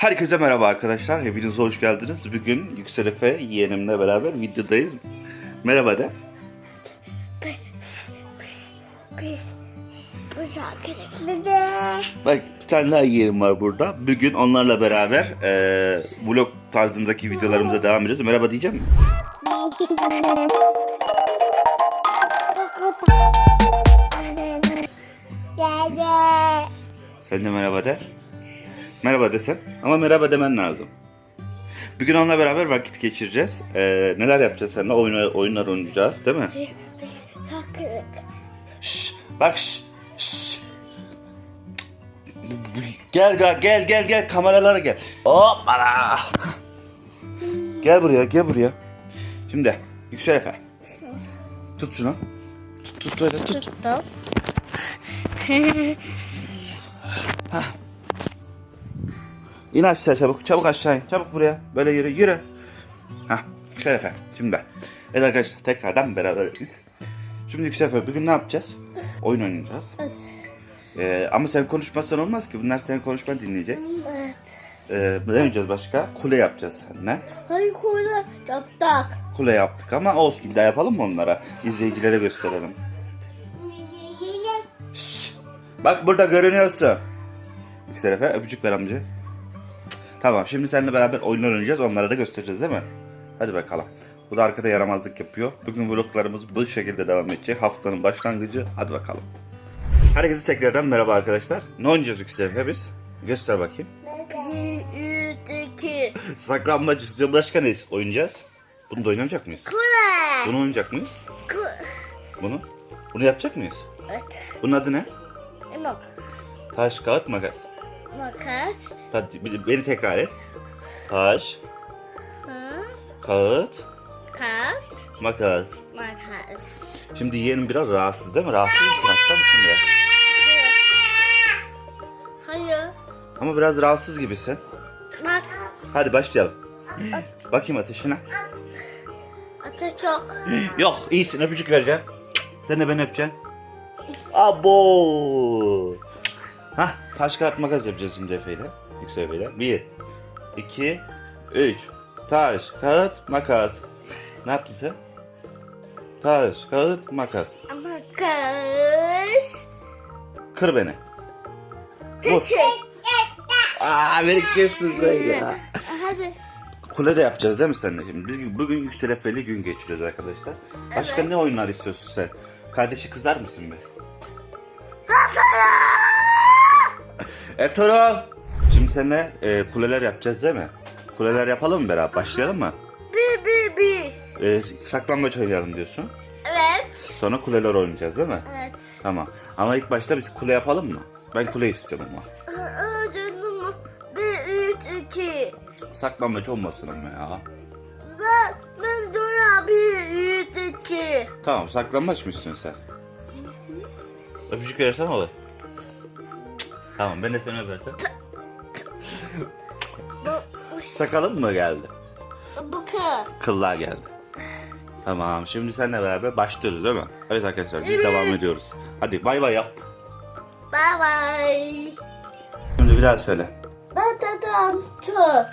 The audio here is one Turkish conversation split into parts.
Herkese merhaba arkadaşlar. Hepiniz hoş geldiniz. Bugün Yüksel Efe yeğenimle beraber videodayız. Merhaba de. Biz Dede. Bak bir tane daha yeğenim var burada. Bugün onlarla beraber eee vlog tarzındaki videolarımıza devam ediyoruz. Merhaba diyeceğim mi? Sen de merhaba de. Merhaba desen. Ama merhaba demen lazım. Bugün onunla beraber vakit geçireceğiz. Eee, neler yapacağız seninle? Oyun, oyunlar oynayacağız değil mi? Şş, bak şş, şş. Gel gel gel gel gel kameralara gel. Hoppala. Gel buraya gel buraya. Şimdi Yüksel Efe. Tut şunu. Tut tut böyle tut. Tuttum. İn aşağı çabuk. Çabuk aşağı in. Çabuk buraya. Böyle yürü yürü. Hah Yüksel Efe. Şimdi. Evet arkadaşlar tekrardan beraberiz. Şimdi Yüksel Efe bugün ne yapacağız? Oyun oynayacağız. Evet. Ee, ama sen konuşmazsan olmaz ki. Bunlar senin konuşmanı dinleyecek. Evet. Ee, ne yapacağız başka? Kule yapacağız seninle. Hayır koyla yaptık. Kule yaptık ama olsun bir daha yapalım mı onlara? İzleyicilere gösterelim. Şşş. Bak burada görünüyorsun. Yüksel Efe öpücük ver amca. Tamam şimdi seninle beraber oyunlar oynayacağız onlara da göstereceğiz değil mi? Hadi bakalım. Bu da arkada yaramazlık yapıyor. Bugün vloglarımız bu şekilde devam edecek. Haftanın başlangıcı. Hadi bakalım. Herkese tekrardan merhaba arkadaşlar. Ne oynayacağız Yüksel Efe biz? Göster bakayım. Saklanmaç istiyor. Başka ne oynayacağız? Bunu da oynayacak mıyız? Kule. Bunu oynayacak mıyız? Bunu? Bunu yapacak mıyız? Evet. Bunun adı ne? Bak. Taş, kağıt, makas. Makas. Beni tekrar et. Taş, Hı. kağıt, Kap. makas. Makas. Şimdi yeğenim biraz rahatsız değil mi? Rahatsız mısın? Hasta mısın biraz? Hayır. Ama biraz rahatsız gibisin. Bak. Hadi başlayalım. Bakayım ateşine. Ateş çok. Yok iyisin öpücük vereceğim. Sen de beni öpeceksin. Abo. Hah taş kağıt makas yapacağız şimdi Efe'yle. Yüksel Efe'yle. Bir, iki, üç. Taş, kağıt, makas. Ne yaptın sen? Taş, kağıt, makas. Makas. Kır beni. Çiçek. Aa beni kestin sen ya. Hadi. Kule de yapacağız değil mi seninle şimdi? Biz bugün Yüksel Efe'yle gün geçiriyoruz arkadaşlar. Başka ne oyunlar istiyorsun sen? Kardeşi kızar mısın be? Ertuğrul! Şimdi seninle e, kuleler yapacağız değil mi? Kuleler yapalım mı beraber? Başlayalım mı? Bir, bir, bir. E, saklambaç oynayalım diyorsun. Evet. Sonra kuleler oynayacağız değil mi? Evet. Tamam. Ama ilk başta biz kule yapalım mı? Ben kule istiyorum ama. Canım. Bir, üç, iki. Saklambaç olmasın ama ya. Ben, ben Dora bir, üç, iki. Tamam saklambaç mı istiyorsun sen? Öpücük verirsen olur. Tamam ben de seni öpersem. Sakalım mı geldi? Bakın. Kıllar geldi. Tamam şimdi seninle beraber başlıyoruz değil mi? Evet arkadaşlar biz devam ediyoruz. Hadi bay bay yap. Bye bye. Şimdi bir daha söyle. Ben de dansçı.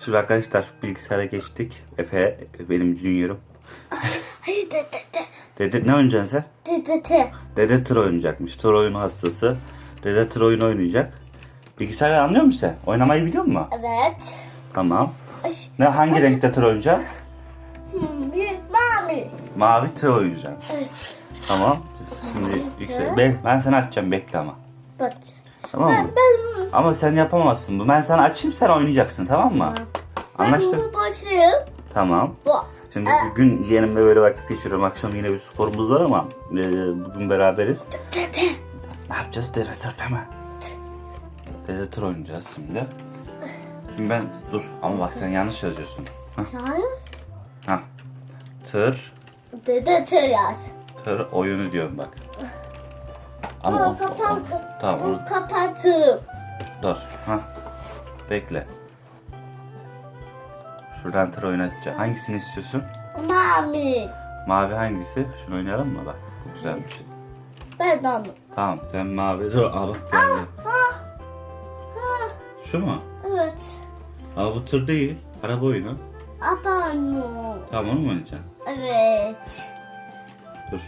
Şimdi arkadaşlar bilgisayara geçtik. Efe benim junior'um. Hayır de de de. Dede ne oynayacaksın sen? De de de. Dede tır oynayacakmış. Tır oyunu hastası. Dede tır oyunu oynayacak. Bilgisayarı anlıyor musun sen? Oynamayı biliyor musun? Evet. Tamam. Ne hangi renkte tır oynayacak? Bir mami. Mavi tır oynayacağım. Evet. Tamam. Biz Şimdi yüksel. Ben, ben sana açacağım bekle ama. Bak. Tamam mı? Ben, Ama sen yapamazsın bu. Ben sana açayım sen oynayacaksın tamam mı? ben Anlaştık. bunu başlayayım. Tamam. Bu. Şimdi bugün yeğenimle böyle vakit geçiriyorum. Akşam yine bir sporumuz var ama e, bugün beraberiz. De. Ne yapacağız? Deresör değil mi? Deresör oynayacağız şimdi. Şimdi ben dur ama bak sen yanlış yazıyorsun. Hah, Hayır. hah. Tır, De de de yaz. tır oyunu diyorum bak. Ama Ama o- o- kapat. tamam onu kapattım. dur. Ha. Bekle. Şuradan tır oynatacağım. Hangisini istiyorsun? Mami. Mavi hangisi? Şunu oynayalım mı bak? Bu güzelmiş. Ben de onu. Tamam sen mavi dur al bak geldi. Ah, ah, Şu mu? evet. Ama bu tır değil. Araba oyunu. Apano. Tamam onu mu oynayacaksın? Evet. Dur.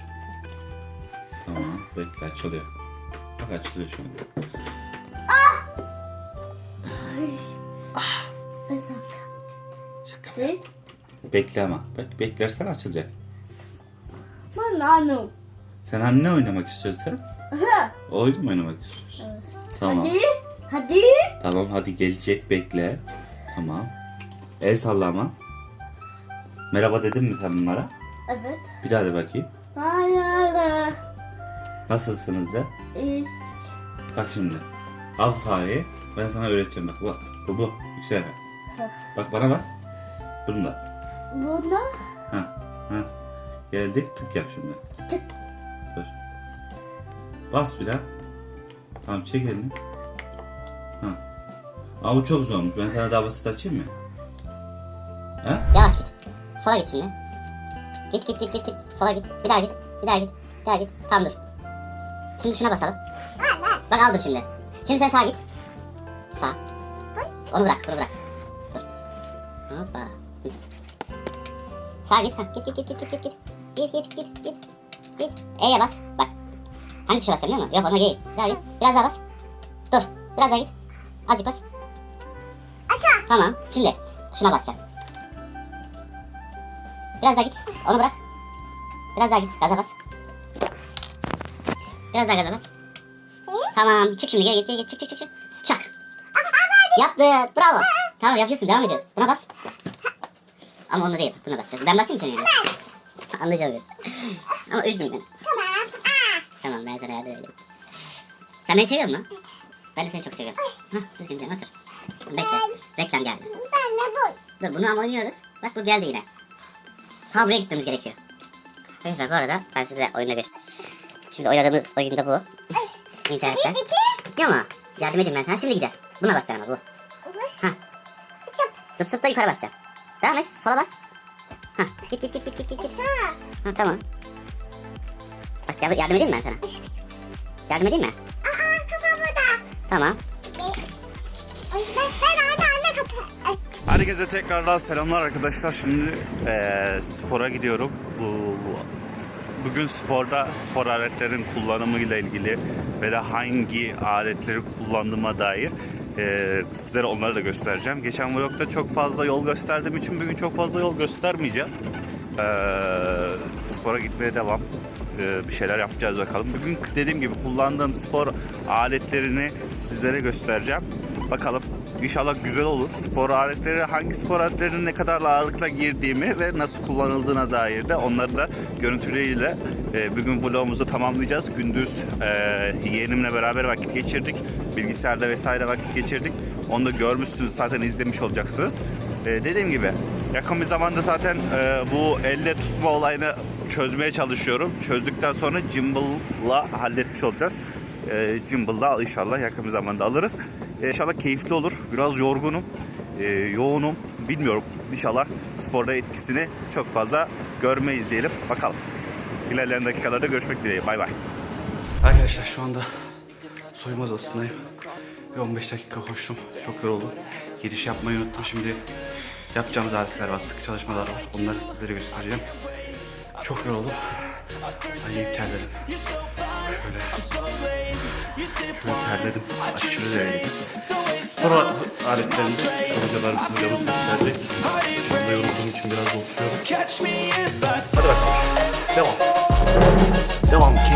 Tamam bekle açılıyor. Bak açılıyor şu an. Şaka. Ve Bekle ama. Bek beklersen açılacak. bananım. Sen hani ne oynamak istiyorsun? Oyun mu oynamak istiyorsun? Tamam. Hadi. Hadi. Tamam hadi gelecek bekle. Tamam. El sallama. Merhaba dedin mi sen bunlara? Evet. Bir daha de bakayım. Hayır. Nasılsınız de? Ee, Bak şimdi. Alfa'yı ben sana öğreteceğim bak. Bak bu bu. Yüksel. Bak bana bak. Bunu da. Buna Ha. Ha. Geldik tık yap şimdi. tık. Bas bir daha. Tamam çek elini. Ha. Ama bu çok zormuş. Ben sana daha basit açayım mı? Ha? Yavaş git. Sola git şimdi. Git git git git git. Sola git. Bir daha git. Bir daha git. Bir daha git. Tamam dur. Şimdi şuna basalım. Bak aldım şimdi. Şimdi sen sağa git. Sağ. Onu bırak, bunu bırak. Dur. Hoppa. Sağa git. Ha. Git git git git git git. Git git git git. Git. E'ye bas. Bak. Hangi tuşa basacağım biliyor musun? Yok ona değil. Bir daha git. Biraz daha bas. Dur. Biraz daha git. Azıcık bas. Tamam. Şimdi şuna basacağım. Biraz daha git. Onu bırak. Biraz daha git. Gaza bas. Biraz daha gaza bas. Tamam. Çık şimdi. Gel git. Gel git. Çık çık çık. çık. Çak. Yaptı. Bravo. Tamam yapıyorsun. Devam ediyoruz. Buna bas. Ama onu değil. Buna bas. Ben basayım yerine. Anlayacağım. Ama üzdüm ben. Tamam ben sana yardım edeyim. Sen beni seviyor musun? Ben de seni çok seviyorum. Hah düzgünce otur. Bekle. Reklam geldi. Ben de bu. Dur bunu ama oynuyoruz. Bak bu geldi yine. Ta buraya gitmemiz gerekiyor. Arkadaşlar bu arada ben size oyunu göster. Şimdi oynadığımız oyunda bu. İnternetten. Gitmiyor mu? Yardım edeyim ben sana. Şimdi gider. Buna basacaksın ama bu. Ha. Zıp zıp da yukarı basacaksın. Devam et. Sola bas. Ha. Git git git git git git. git. Ha tamam. Bak yardım, edeyim mi ben sana? Yardım edeyim mi? Aa kafamı da. Tamam. Ben ben anne anne kapı. Herkese tekrardan selamlar arkadaşlar. Şimdi eee, spora gidiyorum. Bu, bu- bugün sporda spor aletlerin kullanımı ile ilgili ve de hangi aletleri kullandığıma dair eee, sizlere onları da göstereceğim. Geçen vlogda çok fazla yol gösterdiğim için bugün çok fazla yol göstermeyeceğim. Eee, spora gitmeye devam. Eee, bir şeyler yapacağız bakalım. Bugün dediğim gibi kullandığım spor aletlerini sizlere göstereceğim. Bakalım İnşallah güzel olur. Spor aletleri, hangi spor aletlerinin ne kadar ağırlıkla girdiğimi ve nasıl kullanıldığına dair de onları da görüntüleriyle e, bugün vlogumuzu tamamlayacağız. Gündüz e, yeğenimle beraber vakit geçirdik. Bilgisayarda vesaire vakit geçirdik. Onu da görmüşsünüz zaten izlemiş olacaksınız. E, dediğim gibi yakın bir zamanda zaten e, bu elle tutma olayını çözmeye çalışıyorum. Çözdükten sonra gimbal'la halletmiş olacağız. E, Gimbal inşallah yakın bir zamanda alırız. E, inşallah keyifli olur. Biraz yorgunum, e, yoğunum. Bilmiyorum. İnşallah sporda etkisini çok fazla görmeyiz diyelim. Bakalım. İlerleyen dakikalarda görüşmek dileğiyle. Bay bay. Arkadaşlar şu anda soyunma odasındayım. Bir 15 dakika koştum. Çok yoruldum. Giriş yapmayı unuttum. Şimdi yapacağımız aletler var, sıkı çalışmalar var. Onları sizlere göstereceğim. Çok yoruldum. Acayip terledim. Şöyle. Şöyle terledim. Aşırı derecede. Spor aletlerinde hocalar hocamız gösterecek. Şu anda yorulduğum için biraz oturuyorum. Hadi bakalım. Devam. Devam ki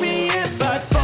Me if I fall.